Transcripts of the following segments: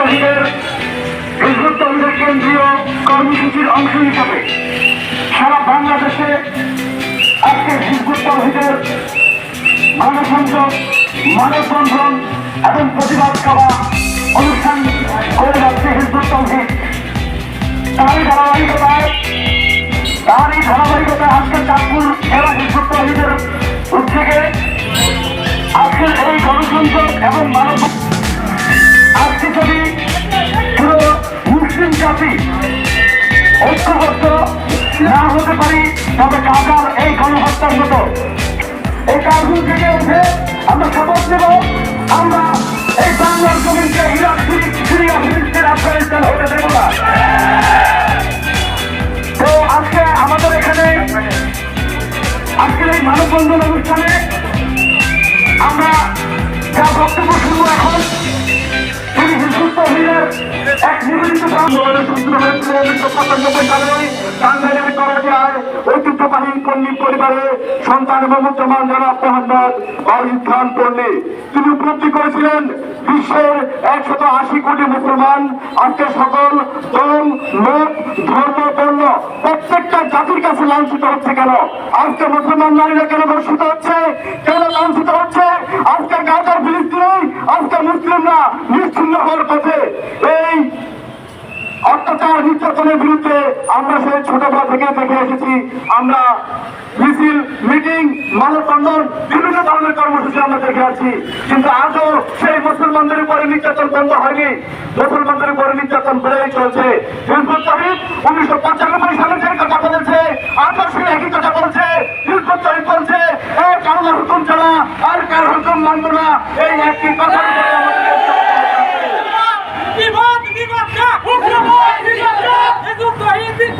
তহিদের হিজবুত তহিদের কেন্দ্রীয় কর্মসূচির অংশ হিসাবে সারা বাংলাদেশে আজকে হিজবুত তহিদের মানবসংযোগ মানববন্ধন এবং প্রতিবাদ করা অনুষ্ঠান করে যাচ্ছে হিজবুত তহিদ তারই ধারাবাহিকতায় তারই ধারাবাহিকতায় আজকের চাঁদপুর জেলা হিজবুত তহিদের উদ্যোগে আজকের এই গণসংযোগ এবং মানব আজকে যদি জাতি ঐক্যবদ্ধ না হতে পারি, তবে কাকার এই গণহত্যার মতো। এই কাজগুলো থেকে উঠে আমরা শপথ নেব। আমরা এই বাংলার জমিনকে ইরাক সিরি- সিরিয়া ফিলিস্তিন আফগানিস্তান হতে দেব না। তো আজকে আমাদের এখানে আজকের এই মানববন্ধন অনুষ্ঠানে আমরা যা বক্তব্য শুনব এখন সকল দল প্রত্যেকটা জাতির কাছে লাঞ্ছিত হচ্ছে কেন? আজকে মুসলমান নারীরা কেন ধর্ষিত হচ্ছে? কেন লাঞ্ছিত হচ্ছে? আজকে গাজার ফিলিস্তিনি, আজকে মুসলিমরা নিশ্চিন্ন হওয়ার পথে এই অত্যাচার নির্যাতনের বিরুদ্ধে আমরা সেই ছোটবেলা থেকে দেখে এসেছি। আমরা মিছিল, মিটিং, মানববন্ধন, বিভিন্ন ধরনের কর্মসূচি আমরা দেখে আছি কিন্তু আজও সেই মুসলমানদের উপরে নির্যাতন বন্ধ হয়নি। মুসলমানদের উপরে নির্যাতন বেড়েই চলছে। হিজবুত তাহিদ উনিশশো পঁচানব্বই সালে যে কথা বলেছে, আজও সে একই কথা বলছে। হিজবুত তাহিদ বলছে এক আল্লাহ হুকুম ছাড়া আর কার হুকুম মানব না। এই একটি কথার উপরে আমাদের বিবাদ বিবাদ না উগ্রবাদ বিবাদ না হিজবুত তহিদ দিচ্ছে না জঙ্গিবাদ বিবাদ না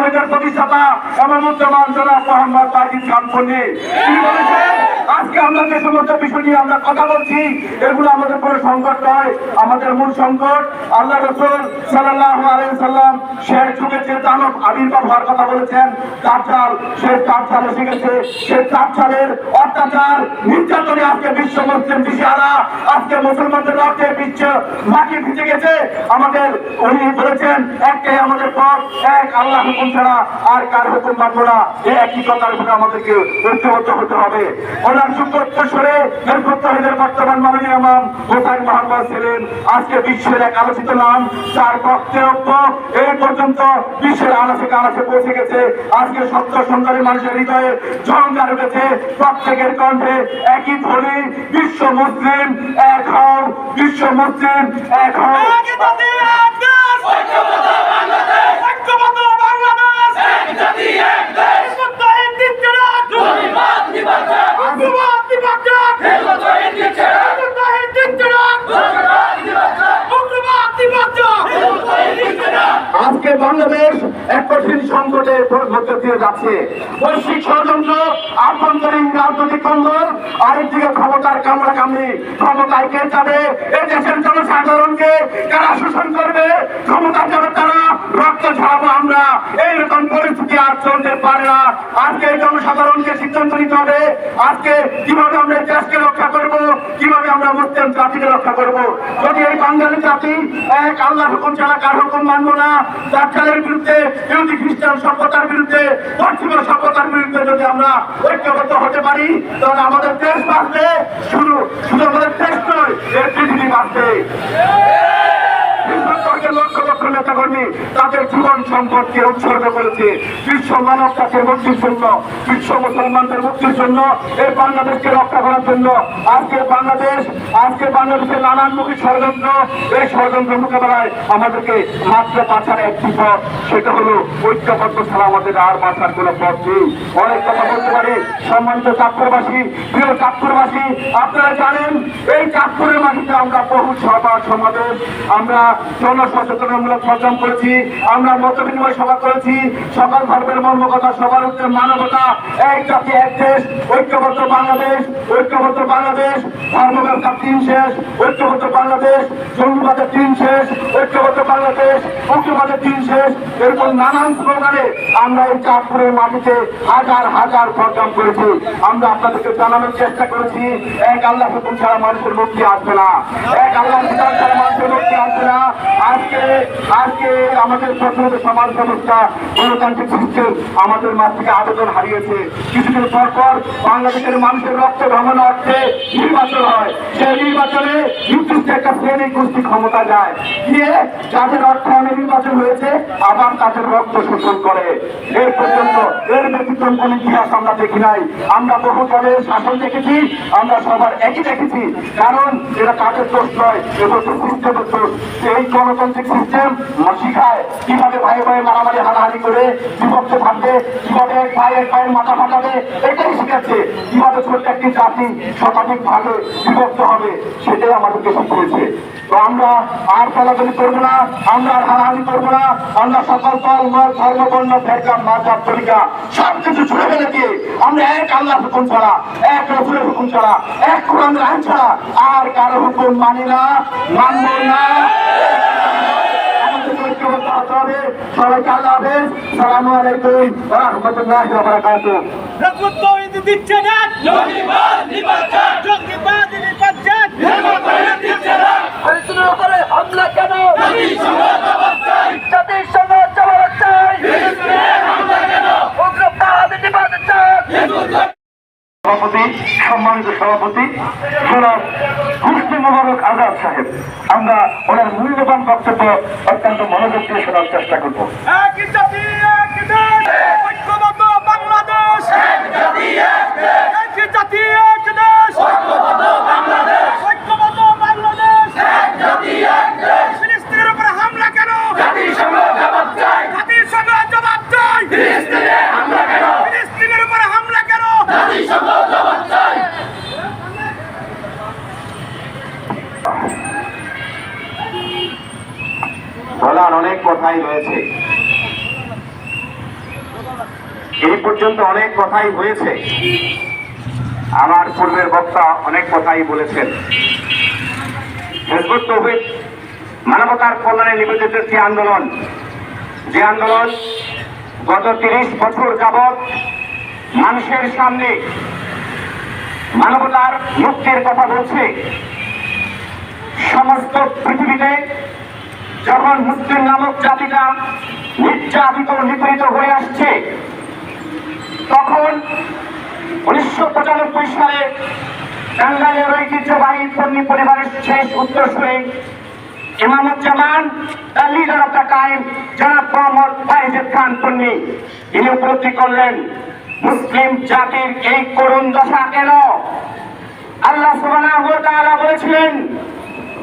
হয়ে প্রতিষ্ঠাতা এমামুজ্জামান জনাব মোহাম্মদ তাজিদ খান পন্ডি তিনি বলেছেন, আজকে আমরা যে সমস্ত বিষয় নিয়ে আমরা কথা বলছি, এগুলো আমাদের কোনো সংকট নয়, আমাদের মূল সংকট আল্লাহ রসুল সাল্লাহ আলাইহি সাল্লাম শেষ যুগে যে দানব আবির্ভাব হওয়ার কথা বলেছেন, তার সে তার চাল এসে গেছে। সে তার চালের অত্যাচার, নির্যাতনে আজকে বিশ্ব মুসলিম দিশারা, আজকে মুসলমানদের রক্তে বিশ্ব মাটি ভিজে গেছে। আমাদের উনি বলেছেন, একটাই আমাদের পথ, এক আল্লাহ হুকুম ছাড়া আর কার হুকুম মানবো না? এই একই কথার উপরে আমাদেরকে ঐক্যবদ্ধ হতে হবে। ওনার সুপ্রত্যসরে নির্বত্তহীদের বর্তমান মাননীয় ইমাম হোসাইন মোহাম্মদ ছিলেন। আজকে বিশ্বের এক আলোচিত নাম, যার বক্তব্য এই পর্যন্ত বিশ্বের আনাচে কানাচে পৌঁছে গেছে। আজকে সত্য সুন্দরী মানুষের হৃদয়ে জঙ্গার উঠেছে। প্রত্যেকের কণ্ঠে একই ধ্বনি, বিশ্ব মুসলিম এক হও, বিশ্ব মুসলিম এক হও এক জাতি এক দেশ ঐক্যবদ্ধ বাংলাদেশ ঐক্যবদ্ধ বাংলাদেশ এক জাতি এক দেশ হিজবুত তহিদ দিচ্ছে না জঙ্গিবাদ বিবাদ না উগ্রবাদ বিবাদ না হিজবুত তহিদ দিচ্ছে না হিজবুত তহিদ দিচ্ছে না জঙ্গিবাদ বিবাদ না উগ্রবাদ বিবাদ না হিজবুত তহিদ দিচ্ছে না আজকে বাংলাদেশ এক কঠিন সংকটের যাচ্ছে বৈশ্বিক ষড়যন্ত্র, আভ্যন্তরীণ রাজনৈতিক কন্দল, আরেকদিকে ক্ষমতার কামড়া কামড়ি ক্ষমতায় কে যাবে? এই দেশের জনসাধারণকে কারা শোষণ করবে? ক্ষমতা যাবে তারা রক্ত ঝরাবো আমরা। এইরকম পরিস্থিতি আর চলতে পারে না। আজকে জনসাধারণকে সিদ্ধান্ত নিতে হবে। আজকে কীভাবে আমরা দেশকে রক্ষা করব? কীভাবে আমরা মুসলিম জাতিকে রক্ষা করব? যদি এই বাঙালি জাতি এক আল্লাহ হুকুম ছাড়া কার হুকুম মানবো না, দাজ্জালের বিরুদ্ধে, ইহুদি, খ্রিস্টান সভ্যতার বিরুদ্ধে পশ্চিমের সভ্যতার বিরুদ্ধে যদি আমরা ঐক্যবদ্ধ হতে পারি, তাহলে আমাদের দেশ বাঁচবে। শুধু শুধু আমাদের দেশ নয় এই পৃথিবী বাঁচবে। আমাদেরকে মাত্র বাঁচার একটি পথ। সেটা হলো ঐক্যবদ্ধ ছাড়া আমাদের আর বাঁচার কোনো পথ নেই। অনেক কথা বলতে পারি, সম্মানিত চাঁদপুরবাসী, প্রিয় চাঁদপুরবাসী, আপনারা জানেন, এই চাঁদপুরের মাটিতে আমরা বহু সভা সমাবেশ, আমরা জনসচেতনমূলক প্রোগ্রাম করেছি। আমরা মত বিনিময় সভা করেছি। সকল ধর্মের মর্মকথা, সবার উত্তর মানবতা। এক জাতি, এক দেশ, ঐক্যবদ্ধ বাংলাদেশ ঐক্যবদ্ধ বাংলাদেশ। ধর্ম তিন শেষ, ঐক্যবদ্ধ বাংলাদেশ। জঙ্গিবাদের তিন শেষ, ঐক্যবদ্ধ বাংলাদেশ। ঐক্যবাদের তিন শেষ। এরকম নানান স্লোগানে আমরা এই চাঁদপুরের মাটিতে হাজার হাজার প্রোগ্রাম করেছি। আমরা আপনাদেরকে জানানোর চেষ্টা করেছি, এক আল্লাহ হুকুম ছাড়া মানুষের মুক্তি আসবে না। এক আল্লাহ ছাড়া মানুষের মুক্তি আসবে না। ক্ষমতা যায়। গিয়ে যাদের অর্থায়নে নির্বাচন হয়েছে, আবার তাদের রক্ত শোষণ করে। এই পর্যন্ত এর ব্যতিক্রম কোন ইতিহাস আমরা দেখি নাই। আমরা বহু দলের শাসন দেখেছি, আমরা সবার একই দেখেছি। কারণ এটা তাদের দোষ নয় এটা সিস্টেমের দোষ। এই গণতান্ত্রিক সিস্টেম শিখায় কীভাবে ভাই ভাই মারামারি, হানাহানি করে বিভক্ত থাকবে, কীভাবে এক ভাই এক ভাইয়ের মাথা ফাটাবে, এটাই শিখাচ্ছে কীভাবে একটি জাতি শতাধিক ভাগে বিভক্ত হবে, সেটাই আমাদেরকে শিখিয়েছে। তো আমরা আর চলাচলি করব না, আমরা আর হানাহানি করব না, আমরা সকল দল, মত, ধর্ম, বর্ণ ফেরকাম মাজাব তরিকা সব কিছু ছুড়ে ফেলে দিয়ে আমরা এক আল্লাহ হুকুম ছাড়া, এক রসুলের হুকুম ছাড়া, এক কোরআন আইন ছাড়া আর কারও হুকুম মানি না, মানব না। সবাইকে আল্লাহ হাফেজ সালামু আলাইকুম। রাহমাতুল্লাহি ওয়া তৌহিদ দিচ্ছে না। জঙ্গিবাদ নিপাচ্ছেন জঙ্গিবাদ নিপাচ্ছেন হিজবুত তৌহিদ দিচ্ছে না ফিলিস্তিনের উপরে হামলা কেন জাতির সঙ্গে জবাব চাই উগ্রবাদ নিবাদ চাই সভাপতি, সম্মানিত সভাপতি, জনাব হুসনি মোবারক আজাদ সাহেব। আমরা ওনার মূল্যবান বক্তব্য অত্যন্ত মনোযোগ দিয়ে শোনার চেষ্টা করব এক জাতি এক দেশ ঐক্যবদ্ধ বাংলাদেশ এক জাতি এক দেশ এক জাতি এক দেশ ঐক্যবদ্ধ বাংলাদেশ ঐক্যবদ্ধ বাংলাদেশ এক জাতি এক দেশ ফিলিস্তিনের উপর হামলা কেন জাতির সঙ্গে জবাব চাই জাতির সঙ্গে জবাব চাই ফিলিস্তিনে হামলা কেন ফিলিস্তিনের উপর হামলা কেন জাতির সঙ্গে জবাব চাই বলার অনেক কথাই রয়েছে এই পর্যন্ত অনেক কথাই হয়েছে। আমার পূর্বের বক্তা অনেক কথাই বলেছেন। হেজবুত তৌহিদ মানবতার কল্যাণে নিবেদিত একটি আন্দোলন। যে আন্দোলন গত তিরিশ বছর যাবৎ মানুষের সামনে মানবতার মুক্তির কথা বলছে। সমস্ত পৃথিবীতে যখন মুসলিম নামক জাতিটা নির্যাতিত, নিপীড়িত হয়ে আসছে তখন উনিশশো পঁচানব্বই সালে টাঙ্গাইলের ঐতিহ্যবাহী পন্নী পরিবারের শেষ উত্তরসূরি ইমামুজ্জামান তার লিডার অফ দ্য টাইম জনাব মোহাম্মদ ফাইজেদ খান পন্নী তিনি উপলব্ধি করলেন, মুসলিম জাতির এই করুণ দশা কেন? আল্লাহ সুবহানাহু ওয়া তাআলা বলেছিলেন,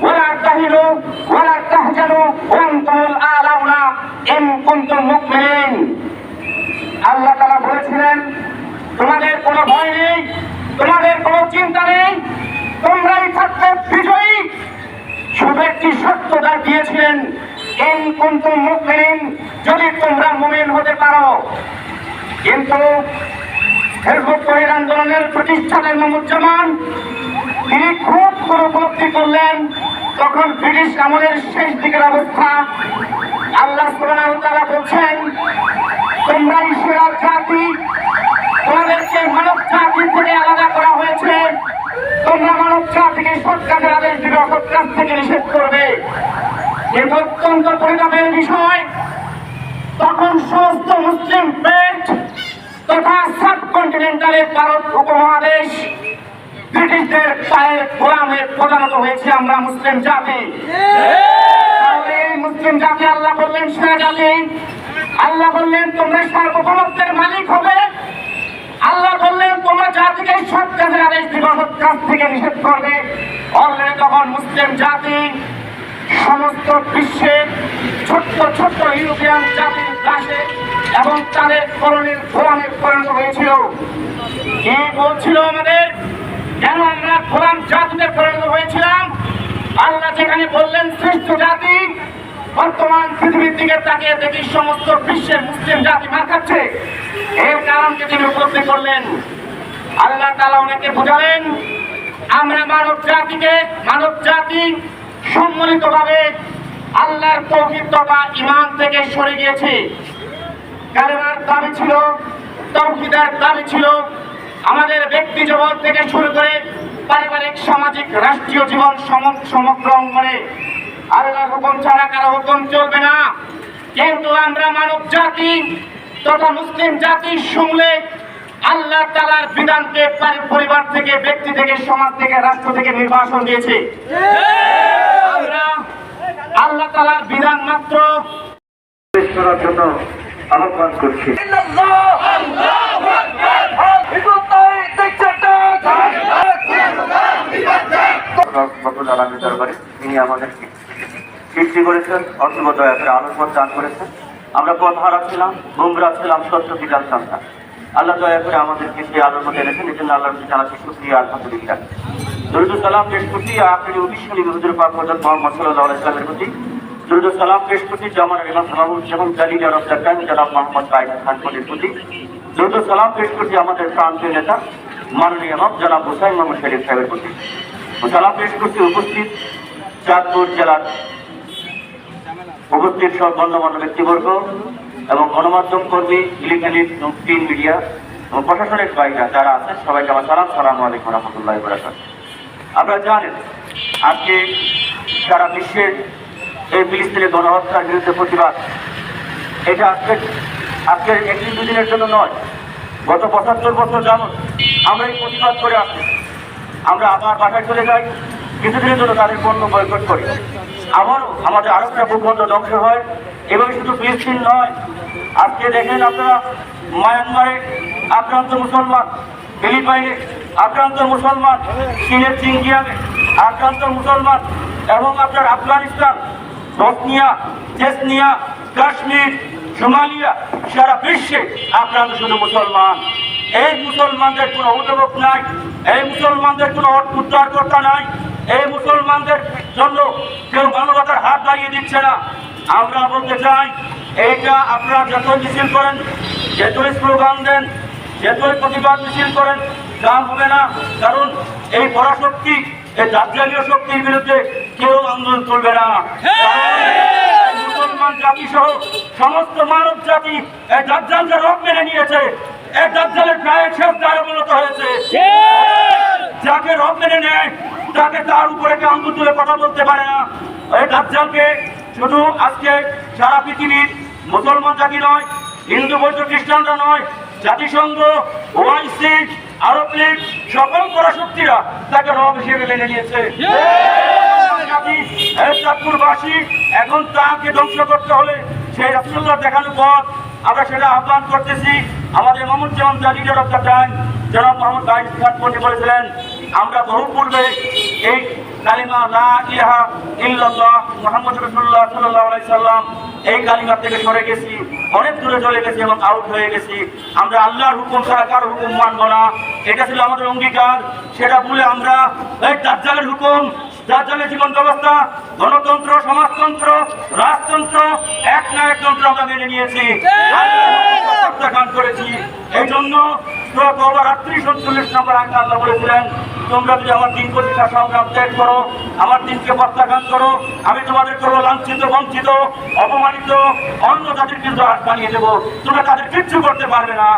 ওয়ালা তাহিনু ওয়ালা তাহজানু ওয়া আনতুমুল আলাউনা ইন কুনতুম মুমিনিন। আল্লাহ তাআলা বলেছিলেন, তোমাদের কোনো ভয় নেই, তোমাদের কোনো চিন্তা নেই, তোমরাই থাকবে বিজয়ী। শুধু একটি সত্যতা দিয়েছিলেন, ইন কুনতুম মুমিনিন, যদি তোমরা মুমিন হতে পারো। কিন্তু হেজবুত তহিদ আন্দোলনের প্রতিষ্ঠানের মোহাম্মদজামান তিনি খুব করে উপলব্ধি করলেন, তখন ব্রিটিশ আমলের শেষ দিকের অবস্থা। আল্লাহ তাআলা বলছেন তোমরা ঈশ্বরের জাতি তোমাদেরকে মানব জাতি থেকে আলাদা করা হয়েছে। তোমরা মানব জাতিকে আদেশ দিবে অসৎ কাজ থেকে নিষেধ করবে। কিন্তু অত্যন্ত পরিতাপের বিষয়। তখন সমস্ত মুসলিম পেট তথা সাব কন্টিনেন্টালের ভারত উপমহাদেশ ব্রিটিশদের পায়ের গোলামে প্রধানত হয়েছে আমরা মুসলিম জাতি। মুসলিম জাতি আল্লাহ বললেন সেরা জাতি। আল্লাহ বললেন, তোমরা সার্বভৌমত্বের মালিক হবে। আল্লাহ বললেন, তোমরা জাতিকে সৎ কাজের আদেশ দিবে অসৎ কাজ থেকে নিষেধ করবে। অলরেডি তখন মুসলিম জাতি, সমস্ত বিশ্বের ছোট্ট ছোট্ট ইউরোপিয়ান জাতির দাসে এবং তাদের করণের গোলামে পরিণত হয়েছিল। কি বলছিল আমাদের? কেন আমরা গোলাম জাতিতে পরিণত হয়েছিলাম? আল্লাহ যেখানে বললেন, শ্রেষ্ঠ জাতি বর্তমান পৃথিবীর দিকে তাকিয়ে দেখি সমস্ত বিশ্বের মুসলিম জাতি মার খাচ্ছে। এর কারণকে তিনি উপলব্ধি করলেন। আল্লাহ তালা ওনাকে বুঝালেন, আমরা মানব জাতিকে মানব জাতি সম্মিলিতভাবে আল্লাহর তৌহিদ তথা ইমান থেকে সরে গিয়েছে। কালেমার দাবি ছিল, তৌহিদের দাবি ছিল, আমাদের ব্যক্তি জীবন থেকে শুরু করে পারিবারিক, সামাজিক, রাষ্ট্রীয় জীবন সমগ্র অঙ্গনে আল্লাহর হুকুম ছাড়া কারও হুকুম চলবে না। কিন্তু আমরা মানব জাতি তথা মুসলিম জাতি শুনলে আল্লাহ তালার বিধানকে পারি- পরিবার থেকে ব্যক্তি থেকে সমাজ থেকে রাষ্ট্র থেকে নির্বাসন দিয়েছে। আমরা আল্লাহ তালার বিধান মাত্র করার জন্য আহ্বান করছি। ফখরুল দরবারে তিনি আমাদেরকে সৃষ্টি করেছেন অথবা দয়া করে আলোকমত দান করেছেন। আমরা পথ হারাচ্ছিলাম গুমরা ছিলাম সত্য বিধান সন্তান আল্লাহ দয়া করে আমাদেরকে সেই আলোর মধ্যে এনেছেন, এই জন্য আল্লাহর কাছে জানাচ্ছি শুক্রিয়া আলহামদুলিল্লাহ দরুদ সালাম পেশ আপনি উদ্দেশ্যী হুজুর পাক হযরত মোহাম্মদ সাল্লাল্লাহু আলাইহি সাল্লামের প্রতি। দরুদ সালাম পেশ জামান ইমাম সালামুল যেমন জালিল আরব জাকান জনাব মোহাম্মদ বাইদ খান কোটির প্রতি। দরুদ সালাম পেশ আমাদের প্রান্তীয় নেতা, মাননীয় ইমাম জনাব হুসাইন মোহাম্মদ শরীফ সাহেবের প্রতি। সালাম পেশ উপস্থিত চাঁদপুর জেলার উপস্থিত সব গণ্যমান্য ব্যক্তিবর্গ এবং গণমাধ্যম কর্মী ইলেকট্রনিক প্রিন্ট মিডিয়া এবং প্রশাসনিক বাইরা যারা আছেন, সবাইকে আমার সালাম সালাম আলাইকুম রহমতুল্লাহ বরাকাত আপনারা জানেন, আজকে সারা বিশ্বের এই ফিলিস্তিনের গণহত্যার বিরুদ্ধে প্রতিবাদ। এটা আজকে আজকের একদিন দুদিনের জন্য নয়, গত পঁচাত্তর বছর যাবত আমরা এই প্রতিবাদ করে আসছি। আমরা আবার বাসায় চলে যাই, কিছুদিনের জন্য তাদের পণ্য বয়কট করি। আবারও আমাদের আরও একটা ভূখণ্ড ধ্বংস হয়। এবং শুধু ফিলিস্তিন নয়, আজকে দেখেন আপনারা মায়ানমারে আক্রান্ত মুসলমান, ফিলিপাইনে আক্রান্ত মুসলমান, চীনের চিংকিয়ামে আক্রান্ত মুসলমান এবং আপনার Afghanistan, Bosnia Chechnya Kashmir, Somalia, সারা বিশ্বে আক্রান্ত শুধু মুসলমান। এই মুসলমানদের কোনো অভিভাবক নাই, এই মুসলমানদের কোনো উদ্ধারকর্তা নাই। এই মুসলমানদের জন্য কেউ মানবতার হাত বাড়িয়ে দিচ্ছে না। আমরা বলতে চাই, এইটা আপনারা যতই মিছিল করেন, যতই স্লোগান দেন, যতই প্রতিবাদ মিছিল করেন কাম হবে না। কারণ এই পরাশক্তি, এই দাজ্জালীয় শক্তির বিরুদ্ধে কেউ আন্দোলন করবে না। মুসলমান জাতি সহ সমস্ত মানব জাতি এই দাজ্জালকে রোগ মেনে নিয়েছে। এই দাজ্জালের গায়ে শেষ দ্বারা মূলত হয়েছে। যাকে রব মেনে নেয়, তাকে তার উপরে আঙ্গুল তুলে কথা বলতে পারে না। এই দাজ্জালকে শুধু আজকে সারা পৃথিবীর মুসলমান জাতি নয়, হিন্দু, বৌদ্ধ, খ্রিস্টানরা নয়, জাতিসংঘ, ওআইসি, আরব লীগ, সকল পরাশক্তিরা তাকে রব হিসেবে মেনে নিয়েছে। চাঁদপুরবাসী এখন তাকে ধ্বংস করতে হলে সেই রাসুল্লাহ দেখানোর পথ আমরা সেটা আহ্বান করতেছি। আমাদের জালিদার অফ দ্য টাইম জনাব মোহাম্মদ খান বলেছিলেন আমরা বহু পূর্বে এই কালিমা লা ইহা ইল্লাল্লাহ মুহাম্মদ রাসূলুল্লাহ সাল্লাল্লাহু আলাইহি সাল্লাম এই কালিমা থেকে সরে গেছি। অনেক দূরে চলে গেছি এবং আউট হয়ে গেছি। আমরা আল্লাহর হুকুম ছাড়া কারও হুকুম মানব না। এটা ছিল আমাদের অঙ্গীকার। সেটা ভুলে আমরা এই দাজ্জালের হুকুম দাজ্জালের জীবন ব্যবস্থা গণতন্ত্র সমাজতন্ত্র রাজতন্ত্র এক না এক তন্ত্র আমরা মেনে নিয়েছি। প্রত্যাখ্যান করেছি। এই জন্য রাত্রি সত্তরিশ নম্বর আগে আল্লাহ বলেছিলেন, তোমরা যদি আমার দিন প্রতিষ্ঠা সংগ্রাম ত্যাগ করো, আমার দিনকে প্রত্যাখ্যান করো, আমি তোমাদের করব লাঞ্ছিত, বঞ্চিত, অপমানিত, অন্য জাতির কিন্তু হাত বানিয়ে দেবো। তোমরা তাদের কিচ্ছু করতে পারবে না।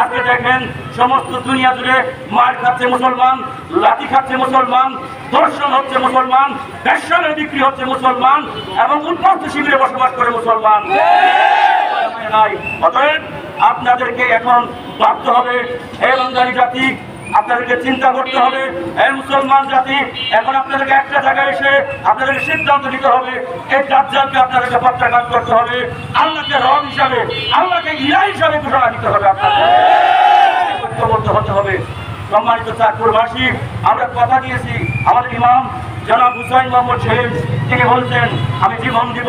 আজকে দেখেন সমস্ত দুনিয়া জুড়ে মার খাচ্ছে মুসলমান, লাঠি খাচ্ছে মুসলমান দর্শন হচ্ছে মুসলমান বেশ্যনের বিক্রি হচ্ছে মুসলমান এবং উন্মুক্ত শিবিরে বসবাস করে মুসলমান। নাই। অতএব আপনাদেরকে এখন ভাবতে হবে, হে বাঙালি জাতি, আপনাদেরকে চিন্তা করতে হবে এই মুসলমান জাতি, এখন আপনাদেরকে একটা জায়গায় এসে আপনাদেরকে সিদ্ধান্ত নিতে হবে, এই দাজ্জালকে আপনাদেরকে প্রত্যাখ্যান করতে হবে, আল্লাহকে রব হিসাবে, আল্লাহকে ইলা হিসাবে ঘোষণা দিতে হবে আপনাদের। হতে হবে। সম্মানিত চাঁদপুরবাসী, আমরা কথা দিয়েছি, আমাদের ইমাম জনাব হুসাইন মোহাম্মদ শহীদ তিনি বলছেন, আমি জীবন দিব,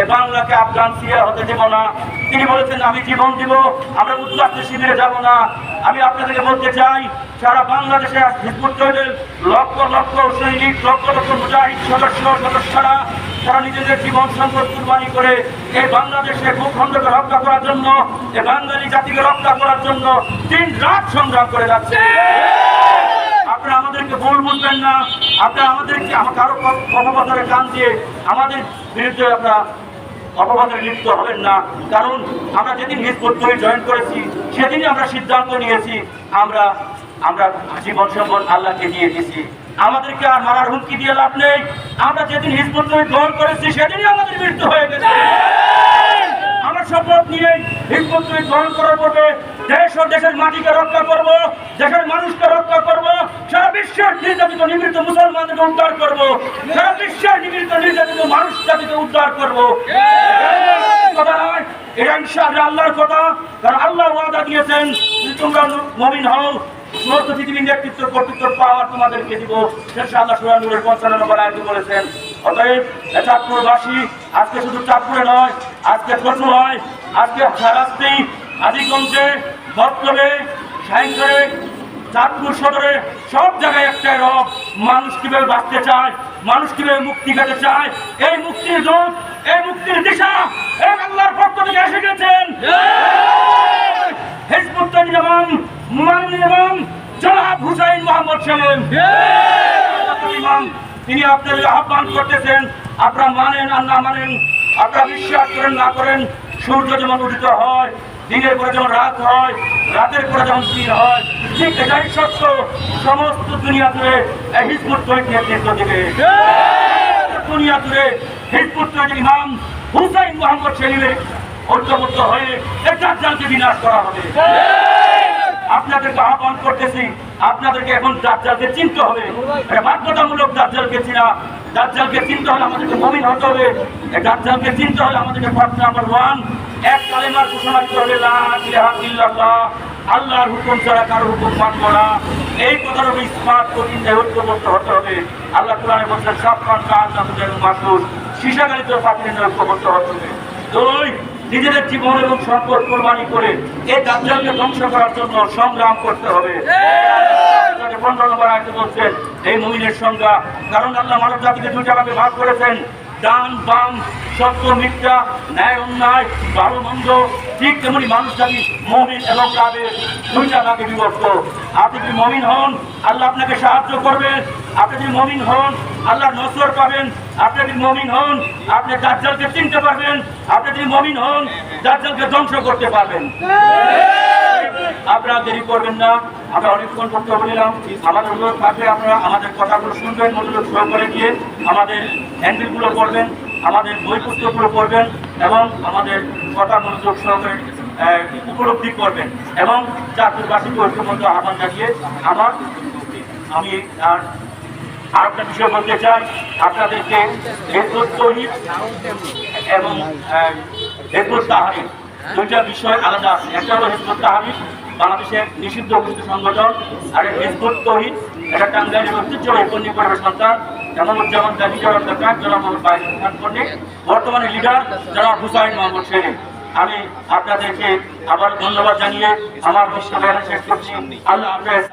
এ বাংলাকে আফগান সিরিয়া হতে দেব না। তিনি বলেছেন, আমি জীবন দিব, আমরা উদ্বাস্ত শিবিরে যাব না। আমি আপনাদেরকে বলতে চাই, সারা বাংলাদেশে হিজবুত তৈরির লক্ষ লক্ষ সৈনিক, লক্ষ লক্ষ মুজাহিদ, সদস্য, সদস্যরা, তারা নিজেদের জীবন সম্পদ কুরবানি করে এই বাংলাদেশের ভূখণ্ডকে রক্ষা করার জন্য এই বাঙালি জাতিকে রক্ষা করার জন্য দিন রাত সংগ্রাম করে যাচ্ছে। আমাদেরকে ভুল বুঝবেন না। আপনারা আমাদেরকে আরও অপবাদরে কান দিয়ে আমাদের বিরুদ্ধে আপনারা অপবাদে লিপ্ত হবেন না। কারণ আমরা যেদিন হিজবুত জয়েন করেছি, সেদিনই আমরা সিদ্ধান্ত নিয়েছি, আমরা আমরা জীবন সম্পদ আল্লাহকে দিয়ে দিছি আমাদেরকে আর মারার হুমকি দিয়ে লাভ নেই। আমরা যেদিন হিজবুত গ্রহণ করেছি, সেদিনই আমাদের মৃত্যু হয়ে গেছে। শপথ নিয়ে হিজবুত গ্রহণ করার পূর্বে দেশ ও দেশের মাটিকে রক্ষা করব, দেশের মানুষকে রক্ষা করব, সারা বিশ্বের নির্যাতিত নিগৃহীত মুসলমানদেরকে উদ্ধার করব, সারা বিশ্বের নিগৃহীত নির্যাতিত মানুষ জাতিকে উদ্ধার করব। কথা নয় আল্লাহর কথা, কারণ আল্লাহ ওয়াদা দিয়েছেন তোমরা মমিন হও, সমস্ত পৃথিবীর নেতৃত্ব, কর্তৃত্ব, পাওয়ার তোমাদেরকে দিব। ইনশাআল্লাহ সুরা নূরের পঞ্চান্ন নম্বর আয়তে বলেছেন, অতএব চাঁদপুরবাসী আজকে শুধু চাঁদপুরে নয় আজকে হয় আজকে সারাস্তি আদিগঞ্জে বর্তবে সাইন্সরে চাঁদপুর সদরে সব জায়গায় একটাই রব মানুষ কীভাবে বাঁচতে চায় মানুষ কীভাবে মুক্তি পেতে চায় এই মুক্তির দূত এই মুক্তির দিশা এই আল্লাহর পক্ষ থেকে এসে গেছেন। হিজবুত ইমাম মাননীয় ইমাম জনাব হুসাইন মোহাম্মদ সাহেব ইমাম তিনি আপনাদের আহ্বান করতেছেন আপনারা মানেন আর না মানেন আপনারা বিশ্বাস করেন, না করেন, সূর্য যেমন উদিত হয়, দিনের পরে যেমন রাত হয়, রাতের পরে যেমন দিন হয়, ঠিক এটাই সত্য। সমস্ত দুনিয়া জুড়ে হিজবুত তৈরি নেতৃত্ব দেবে। দুনিয়া জুড়ে হিজবুত তৈরি ইমাম হুসাইন মোহাম্মদ সেলিমের ঐক্যবদ্ধ হয়ে এটা জালকে বিনাশ করা হবে। আপনাদেরকে আহ্বান করতেছি আপনাদেরকে এখন দাজ্জালকে চিনতে হবে। এটা বাধ্যতামূলক দাজ্জালকে চিনা। দাজ্জালকে চিনতে হলে আমাদেরকে মমিন হতে হবে। দাজ্জালকে চিনতে হলে আমাদেরকে ফার্স্ট নাম্বার ওয়ান, এক কালেমার ঘোষণা দিতে হবে আল্লাহর হুকুম ছাড়া কারও হুকুম মানব না। এই কথার উপর ইসমাত কঠিন ঐক্যবদ্ধ হতে হবে। আল্লাহ কোরআনে বলছেন সাবকান কাজ মাসুর সীসাগালিত পাখির ঐক্যবদ্ধ হতে হবে। দুই নিজেদের জীবন এবং সম্পদ কোরবানি করে এই দাজ্জালকে ধ্বংস করার জন্য সংগ্রাম করতে হবে। নম্বর বলছেন, এই মুমিনের সংজ্ঞা, কারণ আল্লাহ মানব জাতিকে দুইটা ভাগে ভাগ করেছেন। ডান বাম সত্য, মিথ্যা, ন্যায়, অন্যায়, ভালো, মন্দ, ঠিক তেমনি মানুষ জাতি, মমিন এবং কাবের দুইটা ভাগে বিভক্ত। আপনি যদি মমিন হন, আল্লাহ আপনাকে সাহায্য করবেন। আপনি যদি মমিন হন আল্লাহ নসর পাবেন। আপনি যদি মমিন হন, আপনি দাজ্জালকে চিনতে পারবেন। আপনি যদি মমিন হন, দাজ্জালকে ধ্বংস করতে পারবেন। আপনারা দেরি করবেন না, আমরা অনেকক্ষণ করতে বলিলাম। আমাদের অনুরোধ থাকলে আপনারা আমাদের কথাগুলো শুনবেন সহ করে গিয়ে আমাদের হ্যান্ডেলগুলো পড়বেন আমাদের বই পুস্তকগুলো পড়বেন এবং আমাদের কথা মনোযোগ সহকারে উপলব্ধি করবেন এবং চাকরিবাসীকে ঐক্যমত্য আহ্বান জানিয়ে আমার, আমি আর আর একটা বিষয় বলতে চাই, আপনাদেরকে হেদবত তৈরি এবং হেদবত তাহারি দুইটা বিষয় আলাদা আছে। একটা হলো হেদবত তাহারি বাংলাদেশের নিষিদ্ধ ঘোষিত সংগঠন, আর হেদবত তহিদ এটা টাঙ্গাইলের ঐতিহ্যবাহী পণ্ডিত পরিবার সন্তান গাজী জনাব ডাক্তার জনাব পণ্ডিত বর্তমানে লিডার জনাব হুসাইন মোহাম্মদ শেরিফ আমি আপনাদেরকে আবার ধন্যবাদ জানিয়ে আমার বিশ্ব আল্লাহ হাফেজ।